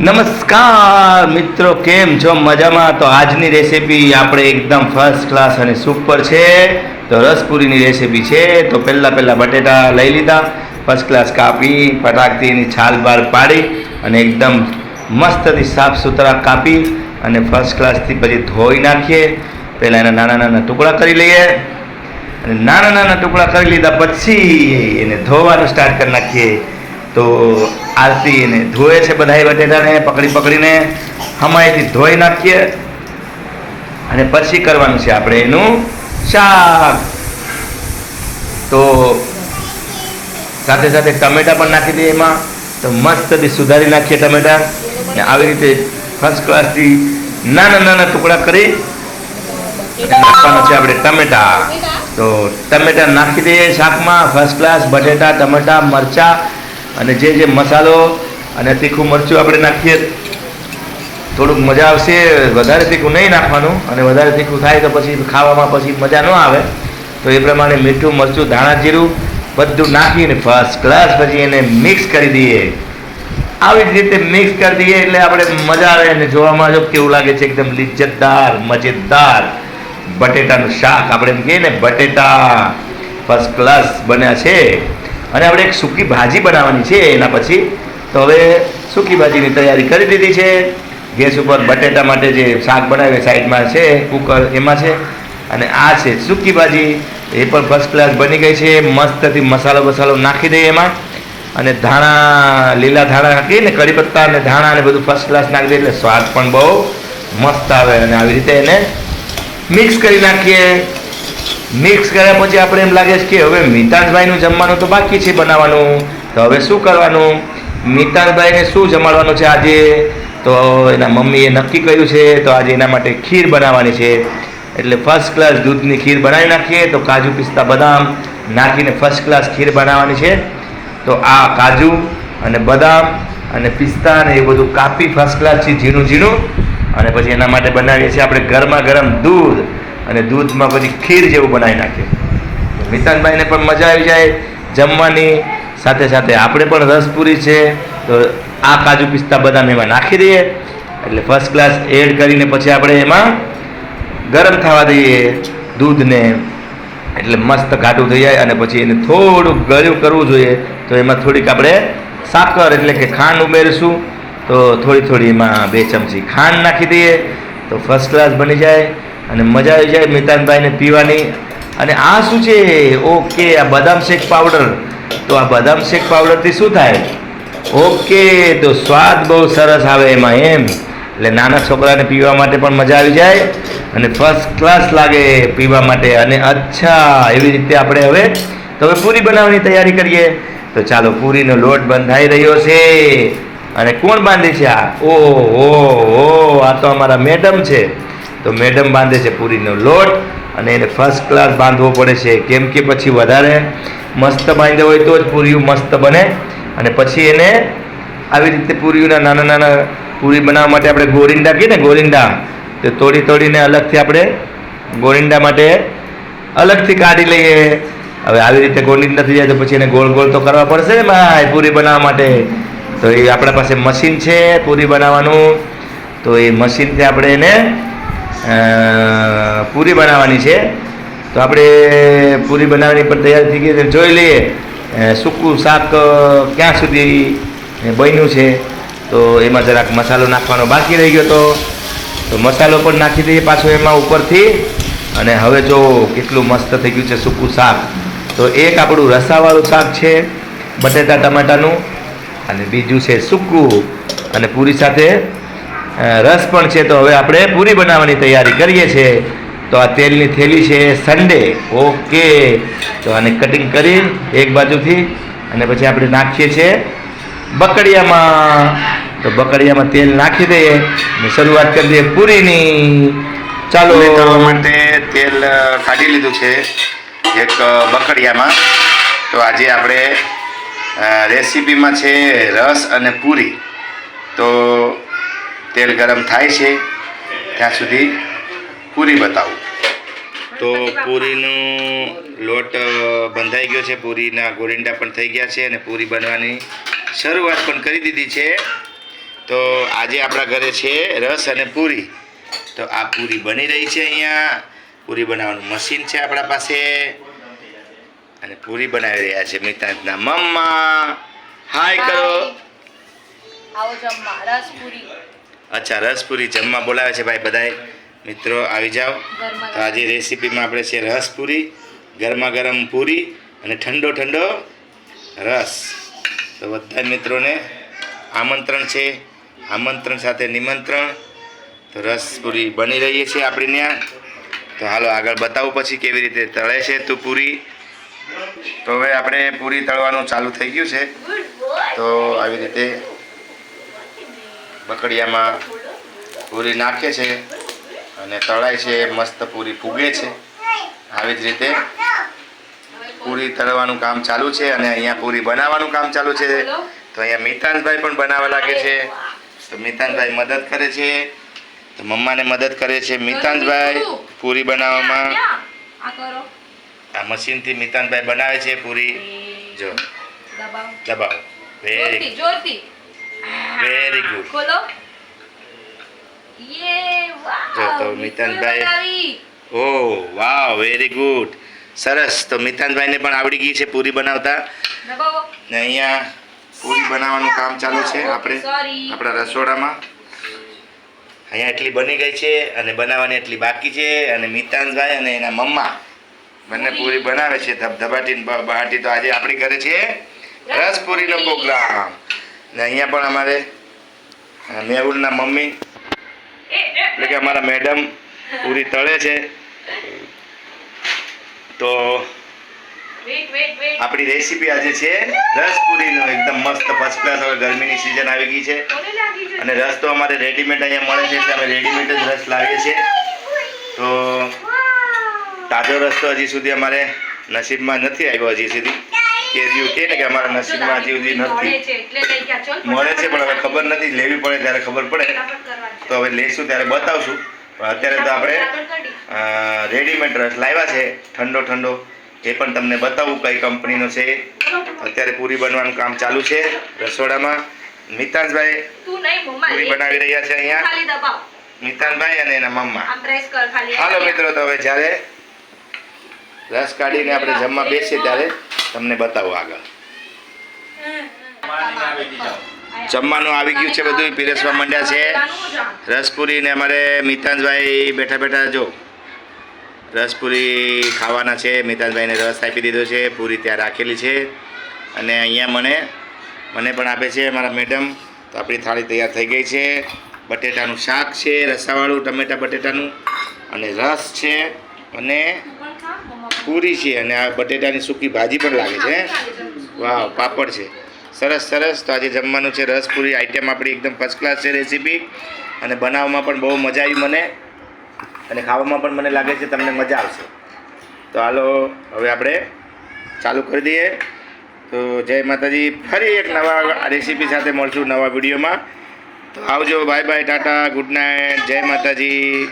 નમસ્કાર મિત્રો, કેમ છો? મજામાં? તો આજની રેસીપી આપણે એકદમ ફર્સ્ટ ક્લાસ અને સુપર છે. તો રસપુરીની રેસીપી છે. તો પહેલાં પહેલાં બટેટા લઈ લીધા. ફર્સ્ટ ક્લાસ કાપી, ફટાકથી એની છાલ બાર પાડી અને એકદમ મસ્તથી સાફ સુથરા કાપી અને ફર્સ્ટ ક્લાસથી પછી ધોઈ નાખીએ. પહેલાં એના નાના નાના ટુકડા કરી લઈએ. અને નાના નાના ટુકડા કરી લીધા પછી એને ધોવાનું સ્ટાર્ટ કરી નાખીએ. તો આરતી એને ધોએ છે બધા બટેટાને પકડી પકડીને હમાયથી ધોઈ નાખીએ. અને પછી કરવાનું છે આપણે એનું શાક. તો સાથે સાથે ટમેટા પણ નાખી દઈએ એમાં. તો મસ્ત બી સુધારી નાખીએ ટમેટા. ને આવી રીતે ફર્સ્ટ ક્લાસથી નાના નાના ટુકડા કરી નાખવાનું છે આપણે ટમેટા. તો ટમેટા નાખી દઈએ શાકમાં. ફર્સ્ટ ક્લાસ બટેટા, ટમેટા, મરચાં અને જે જે મસાલો અને તીખું મરચું આપણે નાખીએ, થોડુંક મજા આવશે. વધારે તીખું નહીં નાખવાનું અને વધારે તીખું થાય તો પછી ખાવામાં પછી મજા ન આવે. તો એ પ્રમાણે મીઠું, મરચું, ધાણા જીરું બધું નાખીને ફર્સ્ટ ક્લાસ પછી એને મિક્સ કરી દઈએ. આવી જ રીતે મિક્સ કરી દઈએ એટલે આપણે મજા આવે અને જોવામાં જો કેવું લાગે છે એકદમ લિજ્જતદાર, મજેદાર બટેટાનું શાક. આપણે એમ કહીએ ને, બટેટા ફર્સ્ટ ક્લાસ બન્યા છે. અને આપણે એક સૂકી ભાજી બનાવવાની છે એના પછી તો હવે સૂકી ભાજીની તૈયારી કરી દીધી છે. ગેસ ઉપર બટેટા માટે જે શાક બનાવે સાઈડમાં છે, કુકર એમાં છે. અને આ છે સૂકી ભાજી. એ પણ ફર્સ્ટ ક્લાસ બની ગઈ છે. મસ્તથી મસાલો બસાલો નાખી દઈએ એમાં. અને ધાણા, લીલા ધાણા નાખીએ ને પત્તા અને ધાણા અને બધું ફર્સ્ટ ક્લાસ નાખી દઈએ એટલે સ્વાદ પણ બહુ મસ્ત આવે અને આવી રીતે એને મિક્સ કરી નાખીએ. મિક્સ કર્યા પછી આપણે એમ લાગે છે કે હવે મિતાજભાઈનું જમવાનું તો બાકી છે બનાવવાનું. તો હવે શું કરવાનું? મિતાજભાઈને શું જમાડવાનું છે આજે? તો એના મમ્મીએ નક્કી કર્યું છે, તો આજે એના માટે ખીર બનાવવાની છે. એટલે ફર્સ્ટ ક્લાસ દૂધની ખીર બનાવી નાખીએ, તો કાજુ પિસ્તા બદામ નાખીને ફર્સ્ટ ક્લાસ ખીર બનાવવાની છે. તો આ કાજુ અને બદામ અને પિસ્તા ને એ બધું કાપી ફર્સ્ટ ક્લાસ છે ઝીણું ઝીણું અને પછી એના માટે બનાવીએ છીએ આપણે ગરમા ગરમ દૂધ. અને દૂધમાં પછી ખીર જેવું બનાવી નાખીએ મિતાનભાઈને પણ મજા આવી જાય જમવાની. સાથે સાથે આપણે પણ રસપૂરી છે, તો આ કાજુ પિસ્તા બદામ એમાં નાખી દઈએ. એટલે ફર્સ્ટ ક્લાસ એડ કરીને પછી આપણે એમાં ગરમ થવા દઈએ દૂધને. એટલે મસ્ત ઘાટું થઈ જાય અને પછી એને થોડુંક ગળ્યું કરવું જોઈએ, તો એમાં થોડીક આપણે સાકર એટલે કે ખાંડ ઉમેરીશું. તો થોડી થોડી એમાં બે ચમચી ખાંડ નાખી દઈએ. તો ફર્સ્ટ ક્લાસ બની જાય. અને મજા આવી જાય મિતાનભાઈને પીવાની. અને આ શું છે? ઓકે આ બદામ શેક પાવડર. તો આ બદામ શેક પાવડરથી શું થાય? ઓકે તો સ્વાદ બહુ સરસ આવે એમાં એમ. એટલે નાના છોકરાને પીવા માટે પણ મજા આવી જાય અને ફર્સ્ટ ક્લાસ લાગે પીવા માટે. અને અચ્છા, એવી રીતે આપણે હવે તો હવે પૂરી બનાવવાની તૈયારી કરીએ. તો ચાલો, પૂરીનો લોટ બંધાઈ રહ્યો છે. અને કોણ બાંધે છે આ? ઓ ઓ ઓ આ તો અમારા મેડમ છે. તો મેડમ બાંધે છે પૂરીનો લોટ અને એને ફર્સ્ટ ક્લાસ બાંધવો પડે છે. કેમ કે પછી વધારે મસ્ત બાંધ્યો હોય તો જ પૂરીઓ મસ્ત બને. અને પછી એને આવી રીતે પૂરીઓના નાના નાના પૂરી બનાવવા માટે આપણે ગોરિંડા કહીએ ને ગોરિંડા, તો તોડી તોડીને અલગથી આપણે ગોરિંડા માટે અલગથી કાઢી લઈએ. હવે આવી રીતે ગોરિંડા થઈ જાય તો પછી એને ગોળ ગોળ તો કરવા પડશે ને ભાઈ પૂરી બનાવવા માટે. તો એ આપણા પાસે મશીન છે પૂરી બનાવવાનું. તો એ મશીનથી આપણે એને પૂરી બનાવવાની છે. તો આપણે પૂરી બનાવવાની પણ તૈયાર થઈ ગઈ છે. જોઈ લઈએ સૂકું શાક ક્યાં સુધી બન્યું છે. તો એમાં જરાક મસાલો નાખવાનો બાકી રહી ગયો તો. તો મસાલો પણ નાખી દઈએ પાછો એમાં ઉપરથી. અને હવે જો કેટલું મસ્ત થઈ ગયું છે સૂકું શાક. તો એક આપણું રસાવાળું શાક છે, બટેટા, ટમાટાનું. અને બીજું છે સૂકું. અને પૂરી સાથે રસ પણ છે. તો હવે આપણે પૂરી બનાવવાની તૈયારી કરીએ છીએ. તો આ તેલની થેલી છે સન્ડે ઓકે તો આને કટિંગ કરી એક બાજુથી અને પછી આપણે નાખીએ છીએ બકડિયામાં. તો બકડિયામાં તેલ નાખી દઈએ અને શરૂઆત કરી દઈએ પૂરીની. ચાલો. માટે તેલ કાઢી લીધું છે એક બકડિયામાં. તો આજે આપણે રેસીપીમાં છે રસ અને પૂરી. તો તેલ ગરમ થાય છે ત્યાં સુધી પૂરી બતાવું. તો પૂરીનો લોટ બંધાઈ ગયો છે પૂરીના ગોરિંડા પણ થઈ ગયા છે અને પૂરી બનવાની શરૂઆત પણ કરી દીધી છે. તો આજે આપણા ઘરે છે રસ અને પૂરી. તો આ પૂરી બની રહી છે અહીંયા. પૂરી બનાવવાનું મશીન છે આપણા પાસે. અને પૂરી બનાવી રહ્યા છે મિતાંતના મમ્મા. હાય કરો. આવો જમવા. રસ પૂરી. અચ્છા રસપુરી જમવા બોલાવે છે ભાઈ બધાય. મિત્રો આવી જાઓ. તો આજે રેસીપીમાં આપણે છે રસપુરી ગરમા ગરમ પૂરી અને ઠંડો ઠંડો રસ. તો બધા મિત્રોને આમંત્રણ છે. આમંત્રણ સાથે નિમંત્રણ. તો રસપુરી બની રહી છે આપણી ત્યાં. તો હાલો આગળ બતાવું પછી કેવી રીતે તળે છે તું પૂરી. તો હવે આપણે પૂરી તળવાનું ચાલુ થઈ ગયું છે. તો આવી રીતે બકડિયામાં પૂરી નાખે છે અને તળાય છે મસ્ત પૂરી ફૂગે છે. આવી જ રીતે પૂરી તળવાનું કામ ચાલુ છે અને અહીંયા પૂરી બનાવવાનું કામ ચાલુ છે. તો અહીંયા મિતાંશભાઈ પણ બનાવવા લાગે છે. તો મિતાંશભાઈ મદદ કરે છે. તો મમ્માને મદદ કરે છે. મિતાંશભાઈ પૂરી બનાવવામાં. આ મશીનથી મિતાંશભાઈ બનાવે છે પૂરી. જો. દબાવો. દબાવો. વેરી વેરી ગુડ ખોલો યે વાવ જો તો મિતાનભાઈ- ઓ વાવ વેરી ગુડ સરસ તો મિતાંશભાઈને પણ આવડી ગઈ છે પૂરી બનાવતા. ને અહીંયા પૂરી બનાવવાનું કામ ચાલુ છે આપણે આપણા રસોડામાં. અહીંયા એટલી બની ગઈ છે અને બનાવવાની એટલી બાકી છે અને મિતાનભાઈ અને એના મમ્મા બંને પૂરી બનાવે છે ધબધબાટી બહાટી તો આજે આપણી ઘરે છે રસપુરીનો પ્રોગ્રામ. ને અહીંયા પણ અમારે મેહુલના મમ્મી, એટલે કે અમારા મેડમ પૂરી તળે છે. તો આપણી રેસીપી આજે છે રસપુરીનો, એકદમ મસ્ત ફર્સ્ટ ક્લાસ હવે ગરમીની સિઝન આવી ગઈ છે. છે અને રસ તો અમારે રેડીમેડ અહીંયા મળે છે, એટલે અમે રેડીમેડ જ રસ લાવીએ છીએ. તો તાજો રસ તો હજી સુધી અમારે નસીબમાં નથી આવ્યો હજી સુધી. કેરીયું કે ને કે અમારા નસીબમાં હજી સુધી નથી. મળે છે પણ હવે ખબર નથી લેવી પડે ત્યારે ખબર પડે. તો હવે લઈશું ત્યારે બતાવશું. પણ અત્યારે તો આપણે રેડીમેડ રસ લાવ્યા છે. ઠંડો ઠંડો. એ પણ તમને બતાવું કઈ કંપનીનો છે. અત્યારે પૂરી બનવાનું કામ ચાલુ છે રસોડામાં. મિતાંશભાઈ પૂરી બનાવી રહ્યા છે અહીંયા. મિતાનભાઈ અને એના મમ્મા. હાલો મિત્રો તો હવે જ્યારે રસ કાઢીને આપણે જમવા બેસીએ ત્યારે તમને બતાવું આગળ. જમવાનું આવી ગયું છે બધું. પીરસવા માંડ્યા છે. રસપુરી ને અમારે મિતાંશભાઈ બેઠા બેઠા જો. રસપુરી ખાવાના છે. મિતાંશભાઈને રસ આપી દીધો છે. પૂરી ત્યાં રાખેલી છે. અને અહીંયા મને મને પણ આપે છે મારા મેડમ. તો આપણી થાળી તૈયાર થઈ ગઈ છે. બટેટાનું શાક છે, રસાવાળું, ટમેટા બટેટાનું અને રસ છે. અને પૂરી છે અને આ બટેટાની સૂકી ભાજી પણ લાગે છે વાવ પાપડ છે. સરસ સરસ. તો આજે જમવાનું છે રસ પૂરી આઈટમ આપણી એકદમ ફર્સ્ટ ક્લાસ છે રેસીપી અને બનાવવામાં પણ બહુ મજા આવી મને. અને ખાવામાં પણ મને લાગે છે તમને મજા આવશે. તો હાલો હવે આપણે ચાલુ કરી દઈએ. તો જય માતાજી. ફરી એક નવા રેસીપી સાથે મળશું નવા વિડીયોમાં. તો આવજો. Bye bye Tata good night જય માતાજી.